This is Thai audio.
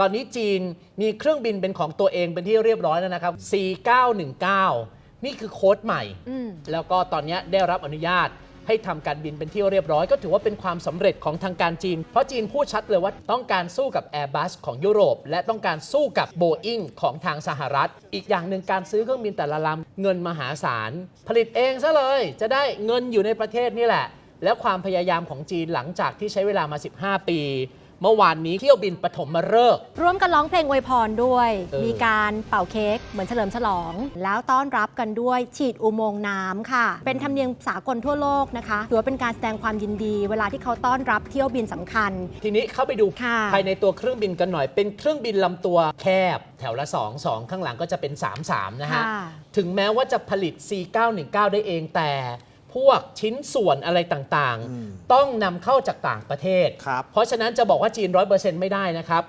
ตอนนี้จีนมีเครื่องบินเป็นของตัวเองเป็นที่เรียบร้อยแล้วนะครับ 4919 นี่คือโค้ดใหม่ อืม แล้วก็ตอนนี้ได้รับอนุญาตให้ทำการบินเป็นที่เรียบร้อย ก็ถือว่าเป็นความสำเร็จของทางการจีน เพราะจีนพูดชัดเลยว่าต้องการสู้กับ Airbus ของยุโรป และต้องการสู้กับ Boeing ของทางสหรัฐ อีกอย่างหนึ่งการซื้อเครื่องบินแต่ละลำเงินมหาศาล ผลิตเองซะเลย จะได้เงินอยู่ในประเทศนี่แหละ และความพยายามของจีนหลังจากที่ใช้เวลามา 15 ปี เมื่อวานนี้เที่ยวบินปฐมฤกษ์ ร่วมกันร้องเพลงอวยพรด้วย เออ มีการเป่าเค้กเหมือนเฉลิมฉลอง แล้วต้อนรับกันด้วยฉีดอุโมงค์น้ำค่ะ เป็นธรรมเนียมสากลทั่วโลกนะคะถือว่าเป็นการแสดงความยินดี เวลาที่เขาต้อนรับเที่ยวบินสำคัญ ทีนี้เข้าไปดูค่ะ ภายในตัวเครื่องบินกันหน่อย เป็นเครื่องบินลำตัวแคบ แถวละ 2 2 ข้างหลังก็จะเป็น 3 3 นะฮะ ค่ะ ถึงแม้ว่าจะผลิต C919 ได้เองแต่ พวกชิ้นส่วนอะไรต่างอืม ๆ ต้องนำเข้าจากต่างประเทศ ครับ เพราะฉะนั้นจะบอกว่าจีน100%ไม่ได้นะครับ